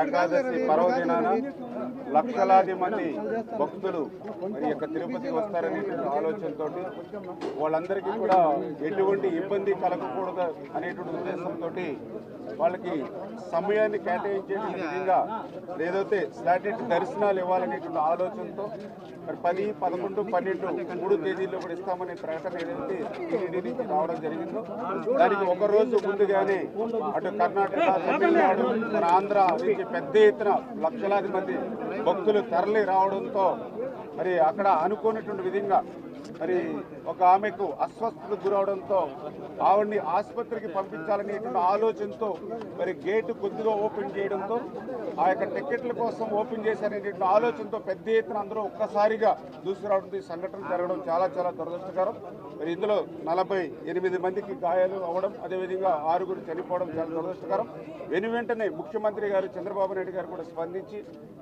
ఏకాదశి పర్వదినాన లక్షలాది మంది భక్తులు మరి యొక్క తిరుపతికి వస్తారనే ఆలోచనతో వాళ్ళందరికీ కూడా ఎటువంటి ఇబ్బంది కలగకూడదు అనేటువంటి ఉద్దేశంతో వాళ్ళకి సమయాన్ని కేటాయించే విధంగా ఏదైతే స్లాటెడ్ దర్శనాలు ఇవ్వాలనేటువంటి ఆలోచనతో మరి పది పదకొండు పన్నెండు మూడు తేదీల్లో కూడా ఇస్తామనే ప్రకటన ఏదైతే టీటీడీ నుంచి రావడం జరిగిందో దానికి ఒక రోజు ముందుగానే అటు కర్ణాటక తమిళనాడు మన ఆంధ్ర నుంచి పెద్ద ఎత్తున లక్షలాది మంది భక్తులు తరలి రావడంతో మరి అక్కడ అనుకోనటువంటి విధంగా మరి ఒక ఆమెకు అస్వస్థతకు గురవడంతో ఆవిడ్ని ఆసుపత్రికి పంపించాలనేటువంటి ఆలోచనతో మరి గేటు కొద్దిగా ఓపెన్ చేయడంతో ఆ యొక్క టికెట్ల కోసం ఓపెన్ చేశారనేటువంటి ఆలోచనతో పెద్ద ఎత్తున అందరూ ఒక్కసారిగా దూసుకురావడంతో ఈ సంఘటన జరగడం చాలా చాలా దురదృష్టకరం. మరి ఇందులో నలభై ఎనిమిది మందికి గాయాలు అవ్వడం అదేవిధంగా ఆరుగురు చనిపోవడం చాలా దురదృష్టకరం. వెను వెంటనే ముఖ్యమంత్రి గారు చంద్రబాబు నాయుడు గారు కూడా స్పందించి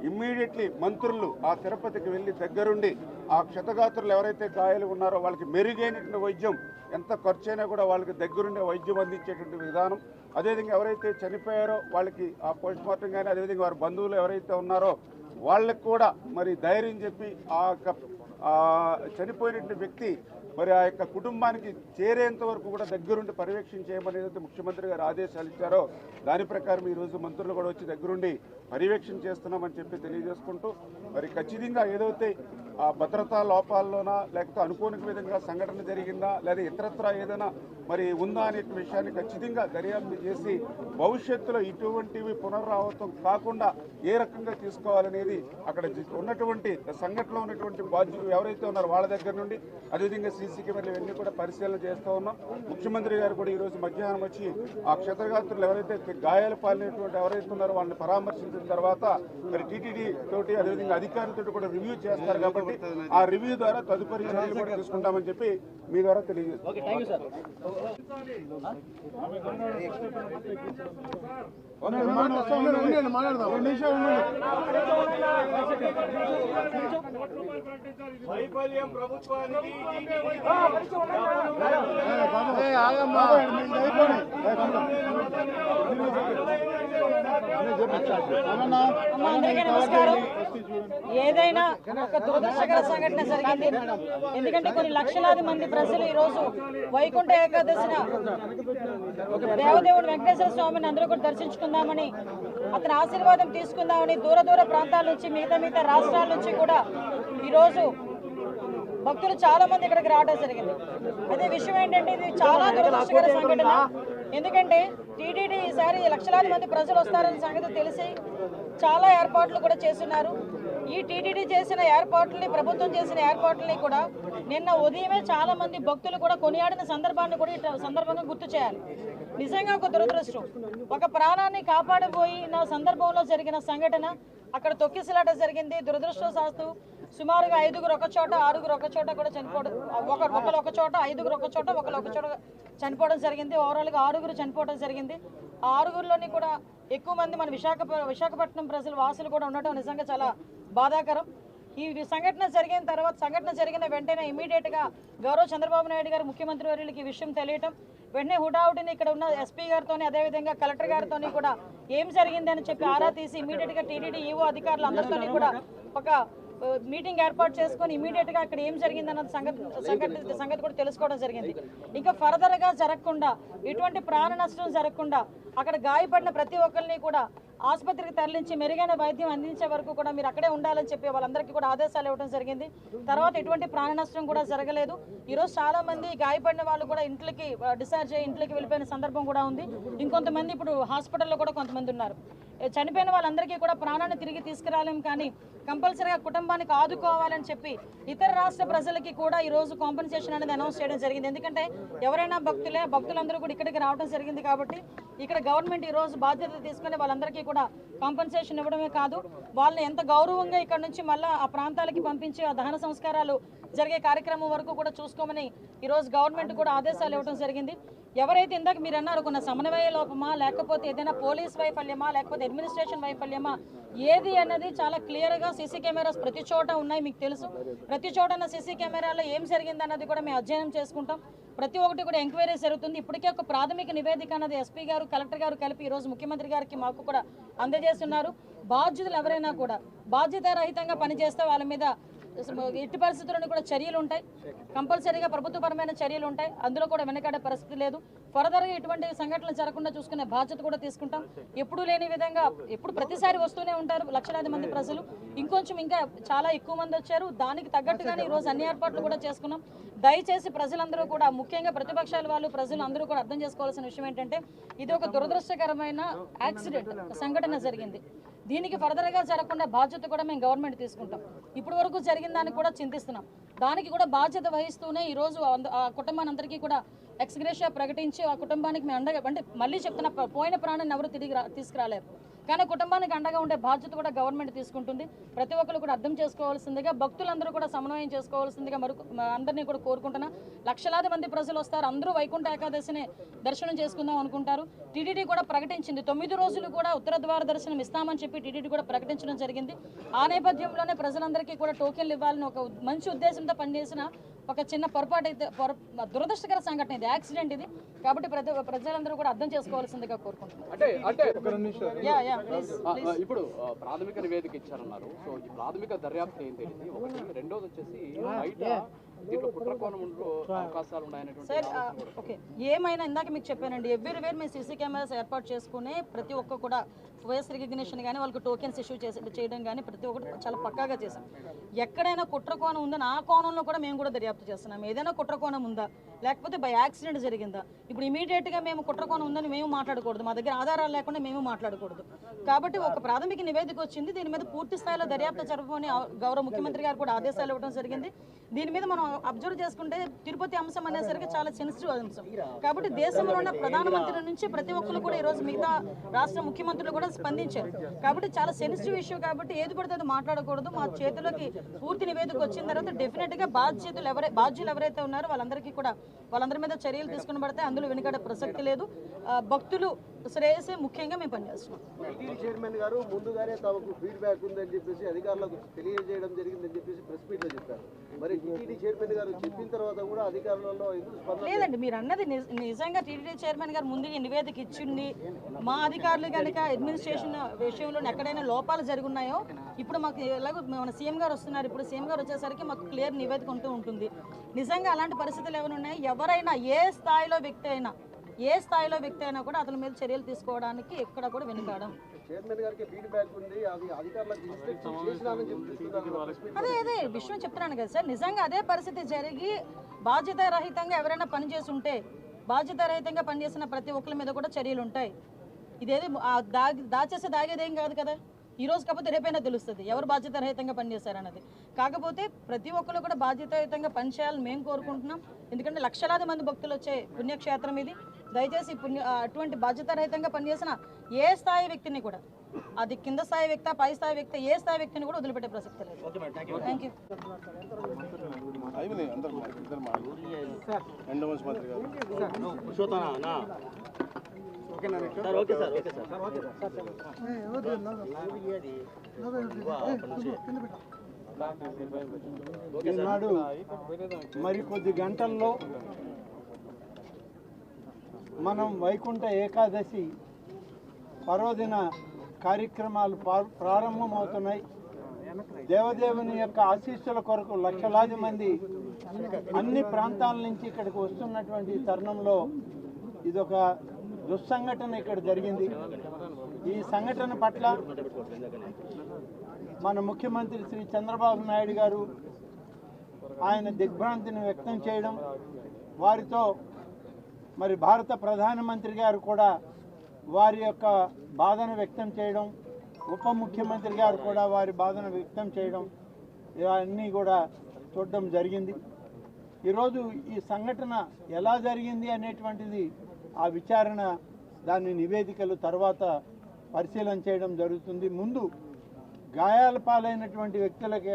ఇమ్మీడియట్లీ మంత్రులు ఆ తిరుపతికి వెళ్ళి దగ్గరుండి ఆ క్షతగాత్రులు ఎవరైతే గాయాలు ఉన్నారో వాళ్ళకి మెరుగైనటువంటి వైద్యం ఎంత ఖర్చైనా కూడా వాళ్ళకి దగ్గరుండే వైద్యం అందించేటువంటి విధానం. అదేవిధంగా ఎవరైతే చనిపోయారో వాళ్ళకి ఆ పోస్ట్ మార్టం కానీ అదేవిధంగా వారి బంధువులు ఎవరైతే ఉన్నారో వాళ్ళకి కూడా మరి ధైర్యం చెప్పి ఆ ఆ చనిపోయినటువంటి వ్యక్తి మరి ఆ యొక్క కుటుంబానికి చేరేంత వరకు కూడా దగ్గరుండి పర్యవేక్షణ చేయమనేది ముఖ్యమంత్రి గారు ఆదేశాలు ఇచ్చారో దాని ప్రకారం ఈ రోజు మంత్రులు కూడా వచ్చి దగ్గరుండి పర్యవేక్షణ చేస్తున్నామని చెప్పి తెలియజేసుకుంటూ మరి ఖచ్చితంగా ఏదైతే ఆ భద్రతా లోపాల్లోనా లేకపోతే అనుకోని విధంగా సంఘటన జరిగిందా లేదా ఇతరత్ర ఏదైనా మరి ఉందా అనే విషయాన్ని ఖచ్చితంగా దర్యాప్తు చేసి భవిష్యత్తులో ఇటువంటివి పునరావృతం కాకుండా ఏ రకంగా తీసుకోవాలనేది అక్కడ ఉన్నటువంటి సంఘటనలో ఉన్నటువంటి బాధ్యులు ఎవరైతే ఉన్నారో వాళ్ళ దగ్గర నుండి అదేవిధంగా సీసీ కెమెరాలు ఇవన్నీ కూడా పరిశీలన చేస్తూ ఉన్నాం ముఖ్యమంత్రి గారు కూడా ఈ రోజు మధ్యాహ్నం వచ్చి ఆ క్షతగాత్రులు ఎవరైతే గాయాలు పాలినటువంటి ఎవరైతే ఉన్నారో వాళ్ళని పరామర్శించిన తర్వాత మరి టీటీడీ తోటి అదేవిధంగా అధికారులతో కూడా రివ్యూ చేస్తారు కాబట్టి ఆ రివ్యూ ద్వారా తదుపరి చర్యలు కూడా తీసుకుంటామని చెప్పి మీ ద్వారా తెలియజేస్తాం వైఫల్యం ప్రభుత్వానికి అందరికీ నమస్కారం ఏదైనా ఒక దురదృష్టకర సంఘటన జరిగింది. ఎందుకంటే కొన్ని లక్షలాది మంది ప్రజలు ఈ రోజు వైకుంఠ ఏకాదశిన దేవదేవుడు వెంకటేశ్వర స్వామిని అందరూ కూడా దర్శించుకుందామని అతని ఆశీర్వాదం తీసుకుందామని దూర దూర ప్రాంతాల నుంచి మిగతా మిగతా రాష్ట్రాల నుంచి కూడా ఈరోజు భక్తులు చాలా మంది ఇక్కడికి రావడం జరిగింది. అదే విషయం ఏంటంటే ఇది చాలా దురదృష్టకర సంఘటన. ఎందుకంటే టీటీడీ ఈసారి లక్షలాది మంది ప్రజలు వస్తారనే సంగతి తెలిసి చాలా ఏర్పాట్లు కూడా చేస్తున్నారు. ఈ టీటీడీ చేసిన ఏర్పాట్లని ప్రభుత్వం చేసిన ఏర్పాట్లని కూడా నిన్న ఉదయమే చాలా మంది భక్తులు కూడా కొనియాడిన సందర్భాన్ని కూడా ఈ సందర్భంగా గుర్తు చేయాలి. నిజంగా ఒక దురదృష్టం. ఒక ప్రాణాన్ని కాపాడబోయిన సందర్భంలో జరిగిన సంఘటన అక్కడ తొక్కిసలాట జరిగింది. దురదృష్టవశాస్తు సుమారుగా ఐదుగురు ఒక చోట ఆరుగురు ఒక చోట కూడా చనిపోవడం ఒక ఒకరు ఒక చోట ఐదుగురు ఒక చోట ఒకరు ఒక చోట చనిపోవడం జరిగింది. ఓవరాల్గా ఆరుగురు చనిపోవడం జరిగింది. ఆ ఆరుగురిలోని కూడా ఎక్కువ మంది మన విశాఖ విశాఖపట్నం ప్రజలు వాసులు కూడా ఉండటం నిజంగా చాలా బాధాకరం. ఈ సంఘటన జరిగిన తర్వాత సంఘటన జరిగిన వెంటనే ఇమీడియట్గా గౌరవ చంద్రబాబు నాయుడు గారు ముఖ్యమంత్రి వర్యులకి ఈ విషయం తెలియటం వెంటనే హుటాహుటిని ఇక్కడ ఉన్న ఎస్పీ గారితోని అదేవిధంగా కలెక్టర్ గారితోని కూడా ఏం జరిగిందని చెప్పి ఆరా తీసి ఇమీడియట్గా టీడీడీ ఈవో అధికారులు అందరితోని కూడా ఒక మీటింగ్ ఏర్పాటు చేసుకొని ఇమీడియట్గా అక్కడ ఏం జరిగింది అన్న సంగతి సంగతి సంగతి కూడా తెలుసుకోవడం జరిగింది. ఇంకా ఫర్దర్గా జరగకుండా ఇటువంటి ప్రాణ నష్టం జరగకుండా అక్కడ గాయపడిన ప్రతి ఒక్కరిని కూడా ఆసుపత్రికి తరలించి మెరుగైన వైద్యం అందించే వరకు కూడా మీరు అక్కడే ఉండాలని చెప్పి వాళ్ళందరికీ కూడా ఆదేశాలు ఇవ్వడం జరిగింది. తర్వాత ఎటువంటి ప్రాణ నష్టం కూడా జరగలేదు. ఈరోజు చాలా మంది గాయపడిన వాళ్ళు కూడా ఇంట్లోకి డిశ్చార్జ్ అయ్యి ఇంట్లోకి వెళ్ళిపోయిన సందర్భం కూడా ఉంది. ఇంకొంతమంది ఇప్పుడు హాస్పిటల్లో కూడా కొంతమంది ఉన్నారు. చనిపోయిన వాళ్ళందరికీ కూడా ప్రాణాన్ని తిరిగి తీసుకురాలేం కానీ కంపల్సరీగా కుటుంబానికి ఆదుకోవాలని చెప్పి ఇతర రాష్ట్ర ప్రజలకి కూడా ఈరోజు కాంపెన్సేషన్ అనేది అనౌన్స్ చేయడం జరిగింది. ఎందుకంటే ఎవరైనా భక్తులే భక్తులందరూ కూడా ఇక్కడికి రావడం జరిగింది కాబట్టి ఇక్కడ గవర్నమెంట్ ఈ రోజు బాధ్యత తీసుకుని వాళ్ళందరికీ కూడా కాంపెన్సేషన్ ఇవ్వడమే కాదు. వాళ్ళని ఎంత గౌరవంగా ఇక్కడ నుంచి మళ్ళీ ఆ ప్రాంతాలకి పంపించి ఆ దహన సంస్కారాలు జరిగే కార్యక్రమం వరకు కూడా చూసుకోమని ఈరోజు గవర్నమెంట్ కూడా ఆదేశాలు ఇవ్వడం జరిగింది. ఎవరైతే ఇందాక మీరు అన్నారు కొన్న సమన్వయ లోపమా లేకపోతే ఏదైనా పోలీస్ వైఫల్యమా లేకపోతే అడ్మినిస్ట్రేషన్ వైఫల్యమా ఏది అన్నది చాలా క్లియర్గా సీసీ కెమెరాస్ ప్రతి చోట ఉన్నాయి మీకు తెలుసు. ప్రతి చోట ఉన్న సీసీ కెమెరాలో ఏం జరిగింది అన్నది కూడా మేము అధ్యయనం చేసుకుంటాం. ప్రతి ఒక్కటి కూడా ఎంక్వైరీ జరుగుతుంది. ఇప్పటికే ఒక ప్రాథమిక నివేదిక అన్నది ఎస్పీ గారు కలెక్టర్ గారు కలిపి ఈరోజు ముఖ్యమంత్రి గారికి మాకు కూడా అందజేస్తున్నారు. బాధ్యతలు ఎవరైనా కూడా బాధ్యతారహితంగా పనిచేస్తే వాళ్ళ మీద ఎట్టి పరిస్థితుల్లోనూ కూడా చర్యలు ఉంటాయి. కంపల్సరీగా ప్రభుత్వపరమైన చర్యలు ఉంటాయి. అందులో కూడా వెనకాడే పరిస్థితి లేదు. ఫర్దర్గా ఇటువంటి సంఘటనలు జరగకుండా చూసుకునే బాధ్యత కూడా తీసుకుంటాం. ఎప్పుడూ లేని విధంగా ఎప్పుడు ప్రతిసారి వస్తూనే ఉంటారు లక్షలాది మంది ప్రజలు. ఇంకొంచెం ఇంకా చాలా ఎక్కువ మంది వచ్చారు. దానికి తగ్గట్టుగానే ఈరోజు అన్ని ఏర్పాట్లు కూడా చేసుకున్నాం. దయచేసి ప్రజలందరూ కూడా ముఖ్యంగా ప్రతిపక్షాల వాళ్ళు ప్రజలు అందరూ కూడా అర్థం చేసుకోవాల్సిన విషయం ఏంటంటే ఇది ఒక దురదృష్టకరమైన యాక్సిడెంట్ సంఘటన జరిగింది. దీనికి ఫర్దర్గా జరగకుండా బాధ్యత కూడా మేము గవర్నమెంట్ తీసుకుంటాం. ఇప్పటి వరకు జరిగిన దానికి కూడా చింతిస్తున్నాం. దానికి కూడా బాధ్యత వహిస్తూనే ఈరోజు ఆ కుటుంబానందరికీ కూడా ఎక్స్గ్రేషియా ప్రకటించి ఆ కుటుంబానికి మేము అండగా అంటే మళ్ళీ చెప్తున్న పోయిన ప్రాణాన్ని ఎవరు తిరిగి తీసుకురాలేరు. కానీ కుటుంబానికి అండగా ఉండే బాధ్యత కూడా గవర్నమెంట్ తీసుకుంటుంది. ప్రతి ఒక్కరు కూడా అర్థం చేసుకోవాల్సిందిగా భక్తులందరూ కూడా సమన్వయం చేసుకోవాల్సిందిగా మరొక అందరినీ కూడా కోరుకుంటున్నా. లక్షలాది మంది ప్రజలు వస్తారు. అందరూ వైకుంఠ ఏకాదశిని దర్శనం చేసుకుందాం అనుకుంటారు. టీటీడీ కూడా ప్రకటించింది. తొమ్మిది రోజులు కూడా ఉత్తర ద్వార దర్శనం ఇస్తామని చెప్పి టీటీడీ కూడా ప్రకటించడం జరిగింది. ఆ నేపథ్యంలోనే ప్రజలందరికీ కూడా టోకెన్లు ఇవ్వాలని ఒక మంచి ఉద్దేశంతో పనిచేసిన ఒక చిన్న పొరపాటు అయితే పొర దురదృష్టకర సంఘటన ఇది యాక్సిడెంట్ ఇది. కాబట్టి ప్రతి ప్రజలందరూ కూడా అర్థం చేసుకోవాల్సిందిగా కోరుకుంటున్నాను అంటే అంటే యా యా ప్లీజ్ ఆ, ఆ, ఇప్పుడు ప్రాథమిక నివేదిక ఇచ్చారన్నారు. సో ఈ ప్రాథమిక దర్యాప్తు ఏం తెలియదు. ఒకటి రెండోది వచ్చేసి బయట సార్ ఓకే ఏమైనా ఇందాక మీకు చెప్పానండి ఎవ్రీ వేర్ మేము సీసీ కెమెరాస్ ఏర్పాటు చేసుకుని ప్రతి ఒక్క కూడా ఫేస్ రికగ్నిషన్ కానీ వాళ్ళకి టోకెన్స్ ఇష్యూ చేసి చేయడం కానీ ప్రతి ఒక్కటి చాలా పక్కాగా చేసాం ఎక్కడైనా కుట్ర కోణం ఉందని ఆ కోణంలో కూడా మేము కూడా దర్యాప్తు చేస్తున్నాం. ఏదైనా కుట్ర కోణం ఉందా? లేకపోతే బై యాక్సిడెంట్ జరిగిందా? ఇప్పుడు ఇమీడియట్గా మేము కుట్ర కోణం ఉందని మేము మాట్లాడకూడదు. మా దగ్గర ఆధారాలు లేకుండా మేము మాట్లాడకూడదు. కాబట్టి ఒక ప్రాథమిక నివేదిక వచ్చింది. దీని మీద పూర్తి స్థాయిలో దర్యాప్తు జరపమని గౌరవ ముఖ్యమంత్రి గారు కూడా ఆదేశాలు ఇవ్వడం జరిగింది. దీని మీద మనం అబ్జర్వ్ చేసుకుంటే తిరుపతి అంశం అనేసరికి చాలా సెన్సిటివ్ అంశం. కాబట్టి దేశంలో ఉన్న ప్రధానమంత్రి నుంచి ప్రతి ఒక్కరు కూడా ఈరోజు మిగతా రాష్ట్ర ముఖ్యమంత్రులు కూడా స్పందించారు. కాబట్టి చాలా సెన్సిటివ్ ఇష్యూ కాబట్టి ఏది పడితే అది మాట్లాడకూడదు. మా చేతిలోకి పూర్తి నివేదిక వచ్చిన తర్వాత డెఫినెట్గా బాధ్యతలు ఎవరై బాధ్యులు ఎవరైతే ఉన్నారో వాళ్ళందరికీ కూడా వాళ్ళందరి మీద చర్యలు తీసుకుని పడితే అందులో వెనుకడే ప్రసక్తి లేదు. భక్తులు శ్రేయసే ముఖ్యంగా మేము పనిచేస్తున్నాం. చైర్మన్ గారు ముందుగానే తమకు ఫీడ్బ్యాక్ ఉందని చెప్పేసి అధికారులకు తెలియజేయడం జరిగిందని చెప్పేసి ప్రెస్ మీట్లో చెప్పారు. మరి చైర్మన్ గారు చెప్పిన తర్వాత కూడా అధికారులలో లేదండి మీరు అన్నది నిజ- నిజంగా టీటీడీ చైర్మన్ గారు ముందు నివేదిక ఇచ్చింది. మా అధికారులు కనుక అడ్మినిస్ట్రేషన్ విషయంలో ఎక్కడైనా లోపాలు జరుగున్నాయో ఇప్పుడు మాకు ఎలాగో మన సీఎం గారు వస్తున్నారు. ఇప్పుడు సీఎం గారు వచ్చేసరికి మాకు క్లియర్ నివేదిక ఉంటూ ఉంటుంది. నిజంగా అలాంటి పరిస్థితులు ఏమైనా ఉన్నాయి? ఎవరైనా ఏ స్థాయిలో వ్యక్తి అయినా ఏ స్థాయిలో వ్యక్తి అయినా కూడా అతని మీద చర్యలు తీసుకోవడానికి ఎక్కడ కూడా వెనుకాడం. చైర్మన్ గారికి ఫీడ్బ్యాక్ ఉంది అది అధికారులకు చెప్తున్నారు. అదే అదే విషయం చెప్తున్నాను కదా సార్. నిజంగా అదే పరిస్థితి జరిగి బాధ్యత రహితంగా ఎవరైనా పనిచేసి ఉంటే బాధ్యతారహితంగా పనిచేసిన ప్రతి ఒక్కరి మీద కూడా చర్యలు ఉంటాయి ఇదేది దాచేసి దాగి దాగేదేం కాదు కదా? ఈ రోజు కాకపోతే రేపైనా తెలుస్తుంది. ఎవరు బాధ్యతారహితంగా పనిచేశారన్నది కాకపోతే ప్రతి ఒక్కరు కూడా బాధ్యతాయుతంగా పనిచేయాలని మేము కోరుకుంటున్నాం. ఎందుకంటే లక్షలాది మంది భక్తులు వచ్చే పుణ్యక్షేత్రం ఇది. దయచేసి పుణ్య అటువంటి బాధ్యతారహితంగా పనిచేసిన ఏ స్థాయి వ్యక్తిని కూడా అది కింద స్థాయి వ్యక్తి పై స్థాయి వ్యక్తి ఏ స్థాయి వ్యక్తిని కూడా వదిలిపెట్టే ప్రసక్తి లేదు. థ్యాంక్ యూ అందరు మంత్రి ఈనాడు మరికొద్ది గంటల్లో మనం వైకుంఠ ఏకాదశి పర్వదిన కార్యక్రమాలు ప్రారంభమవుతున్నాయి. దేవదేవుని యొక్క ఆశీస్సుల కొరకు లక్షలాది మంది అన్ని ప్రాంతాల నుంచి ఇక్కడికి వస్తున్నటువంటి తరుణంలో ఇదొక దుస్సంఘటన ఇక్కడ జరిగింది. ఈ సంఘటన పట్ల మన ముఖ్యమంత్రి శ్రీ చంద్రబాబు నాయుడు గారు ఆయన దిగ్భ్రాంతిని వ్యక్తం చేయడం వారితో మరి భారత ప్రధానమంత్రి గారు కూడా వారి యొక్క బాధను వ్యక్తం చేయడం ఉప ముఖ్యమంత్రి గారు కూడా వారి బాధను వ్యక్తం చేయడం ఇవన్నీ కూడా చూడడం జరిగింది. ఈరోజు ఈ సంఘటన ఎలా జరిగింది అనేటువంటిది ఆ విచారణ దాని నివేదికలు తర్వాత పరిశీలన చేయడం జరుగుతుంది. ముందు గాయాల పాలైనటువంటి వ్యక్తులకి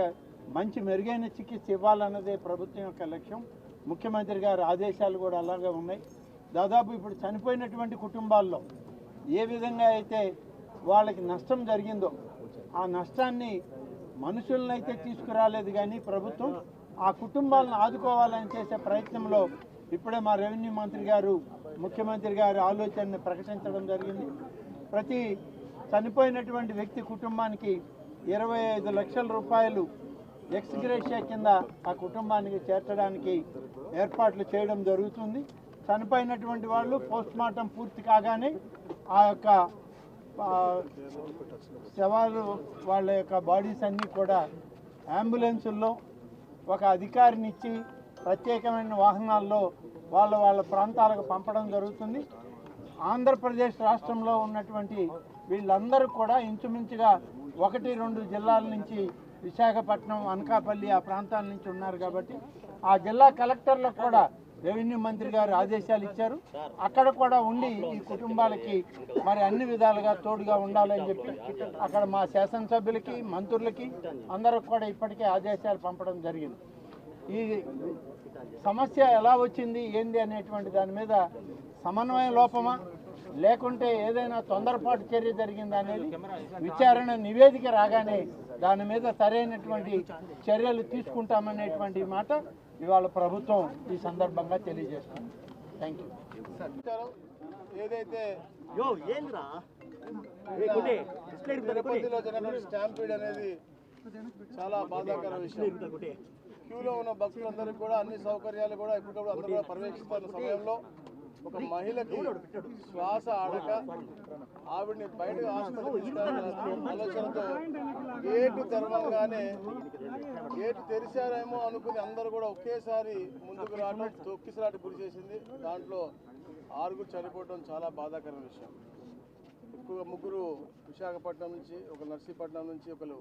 మంచి మెరుగైన చికిత్స ఇవ్వాలన్నదే ప్రభుత్వం యొక్క లక్ష్యం. ముఖ్యమంత్రి గారి ఆదేశాలు కూడా అలాగే ఉన్నాయి. దాదాపు ఇప్పుడు చనిపోయినటువంటి కుటుంబాల్లో ఏ విధంగా అయితే వాళ్ళకి నష్టం జరిగిందో ఆ నష్టాన్ని మనుషులను అయితే తీసుకురాలేదు కానీ ప్రభుత్వం ఆ కుటుంబాలను ఆదుకోవాలని చేసే ప్రయత్నంలో ఇప్పుడే మా రెవెన్యూ మంత్రి గారు ముఖ్యమంత్రి గారి ఆలోచనని ప్రకటించడం జరిగింది. ప్రతి చనిపోయినటువంటి వ్యక్తి కుటుంబానికి ఇరవై ఐదు లక్షల రూపాయలు ఎక్స్గ్రేషియా కింద ఆ కుటుంబానికి చేర్చడానికి ఏర్పాట్లు చేయడం జరుగుతుంది. చనిపోయినటువంటి వాళ్ళు పోస్ట్ మార్టం పూర్తి కాగానే ఆ యొక్క శవాలు వాళ్ళ యొక్క బాడీస్ అన్నీ కూడా అంబులెన్సుల్లో ఒక అధికారిని ఇచ్చి ప్రత్యేకమైన వాహనాల్లో వాళ్ళ వాళ్ళ ప్రాంతాలకు పంపడం జరుగుతుంది. ఆంధ్రప్రదేశ్ రాష్ట్రంలో ఉన్నటువంటి వీళ్ళందరూ కూడా ఇంచుమించుగా ఒకటి రెండు జిల్లాల నుంచి విశాఖపట్నం అనకాపల్లి ఆ ప్రాంతాల నుంచి ఉన్నారు కాబట్టి ఆ జిల్లా కలెక్టర్లకు కూడా రెవెన్యూ మంత్రి గారు ఆదేశాలు ఇచ్చారు. అక్కడ కూడా ఉండి ఈ కుటుంబాలకి మరి అన్ని విధాలుగా తోడుగా ఉండాలని చెప్పి అక్కడ మా శాసనసభ్యులకి మంత్రులకి అందరికి కూడా ఇప్పటికే ఆదేశాలు పంపడం జరిగింది. ఈ సమస్య ఎలా వచ్చింది ఏంది అనేటువంటి దాని మీద సమన్వయ లోపమా? లేకుంటే ఏదైనా తొందరపాటు చర్య జరిగిందా అనేది విచారణ నివేదిక రాగానే దాని మీద సరైనటువంటి చర్యలు తీసుకుంటామనేటువంటి మాట ఇవాళ ప్రభుత్వం ఈ సందర్భంగా తెలియజేస్తుంది. థ్యాంక్ యూ ఏదైతే తిరుపతిలో జరిగిన స్టాంపీడ్ అనేది చాలా బాధాకర విషయం. క్యూలో ఉన్న భక్తులందరికీ కూడా అన్ని సౌకర్యాలు కూడా ఎప్పటికప్పుడు అందరూ కూడా పర్యవేక్షిస్తున్న సమయంలో ఒక మహిళకి శ్వాస ఆడక ఆవిడని బయట ఆలోచనతో గేటు తెరవంగానే గేటు తెరిచారేమో అనుకుని అందరూ కూడా ఒకేసారి ముందుకు రావడం తొక్కిసలాట గురి చేసింది. దాంట్లో ఆరుగురు చనిపోవడం చాలా బాధాకరమైన విషయం. ఎక్కువ ముగ్గురు విశాఖపట్నం నుంచి ఒక నర్సీపట్నం నుంచి ఒకరు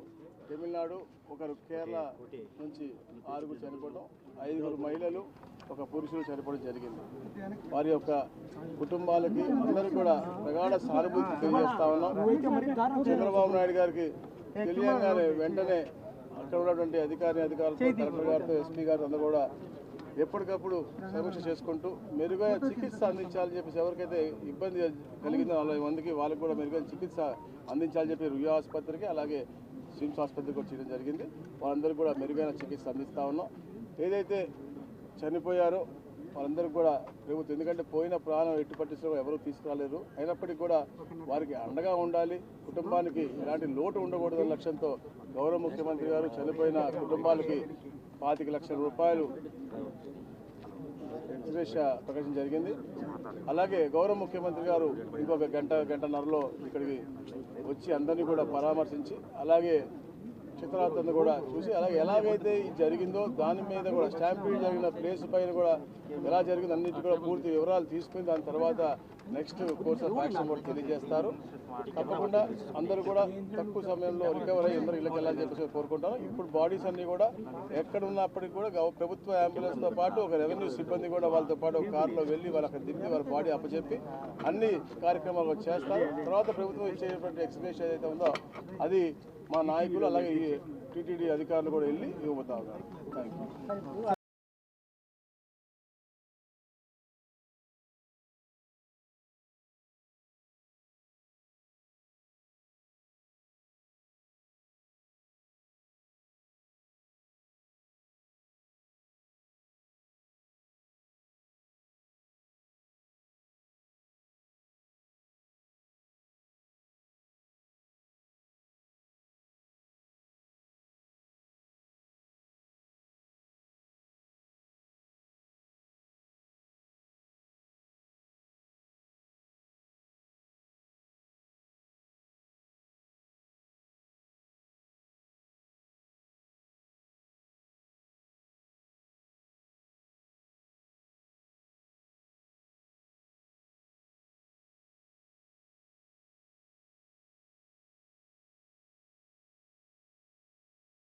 తమిళనాడు ఒకరు కేరళ నుంచి ఆరుగురు చనిపోవడం ఐదుగురు మహిళలు ఒక పురుషులు చనిపోవడం జరిగింది. వారి యొక్క కుటుంబాలకి అందరికీ కూడా ప్రగాఢ సానుభూతి తెలియజేస్తా ఉన్నాం. చంద్రబాబు నాయుడు గారికి తెలియగానే వెంటనే అక్కడ ఉన్నటువంటి అధికారి అధికారులతో కలెక్టర్ గారితో ఎస్పీ గారితో అందరూ కూడా ఎప్పటికప్పుడు సమీక్ష చేసుకుంటూ మెరుగైన చికిత్స అందించాలని చెప్పేసి ఎవరికైతే ఇబ్బంది కలిగిందో నలభై మందికి వాళ్ళకి కూడా మెరుగైన చికిత్స అందించాలని చెప్పి రుయా ఆసుపత్రికి అలాగే సిమ్స్ ఆసుపత్రికి వచ్చేయడం జరిగింది. వాళ్ళందరికీ కూడా మెరుగైన చికిత్స అందిస్తూ ఉన్నాం. ఏదైతే చనిపోయారో వాళ్ళందరికీ కూడా ప్రభుత్వం ఎందుకంటే పోయిన ప్రాణం ఎట్టి పట్టించడం ఎవరు తీసుకురాలేరు అయినప్పటికీ కూడా వారికి అండగా ఉండాలి. కుటుంబానికి ఎలాంటి లోటు ఉండకూడదనే లక్ష్యంతో గౌరవ ముఖ్యమంత్రి గారు చనిపోయిన కుటుంబాలకి పాతిక లక్షల రూపాయలు ఎగ్జిబిష ప్రకటన జరిగింది. అలాగే గౌరవ ముఖ్యమంత్రి గారు ఇంకొక గంట గంటన్నరలో ఇక్కడికి వచ్చి అందరినీ కూడా పరామర్శించి అలాగే చిత్రార్థను కూడా చూసి అలాగే ఎలాగైతే ఇది జరిగిందో దాని మీద కూడా స్టాంపీడ్ జరిగిన ప్లేస్ పైన కూడా ఎలా జరిగిందో అన్నిటి కూడా పూర్తి వివరాలు తీసుకుని దాని తర్వాత నెక్స్ట్ కోర్స్ ఆఫ్ యాక్షన్ కూడా తెలియజేస్తారు. తప్పకుండా అందరూ కూడా తక్కువ సమయంలో రికవర్ అయ్యి అందరూ ఇళ్ళకి వెళ్ళాలని చెప్పేసి కోరుకుంటాను. ఇప్పుడు బాడీస్ అన్ని కూడా ఎక్కడ ఉన్నప్పటికీ కూడా ప్రభుత్వ అంబులెన్స్తో పాటు ఒక రెవెన్యూ సిబ్బంది కూడా వాళ్ళతో పాటు ఒక కారులో వెళ్ళి వాళ్ళకి దింపి వాళ్ళ బాడీ అప్పచెప్పి అన్ని కార్యక్రమాలు చేస్తారు. తర్వాత ప్రభుత్వం ఇచ్చేటువంటి ఎక్స్ప్రెషన్ ఏదైతే ఉందో అది మా నాయకులు అలాగే ఈ టీటీడీ అధికారులు కూడా వెళ్ళి ఇవ్వబోతా ఉన్నారు. Thank you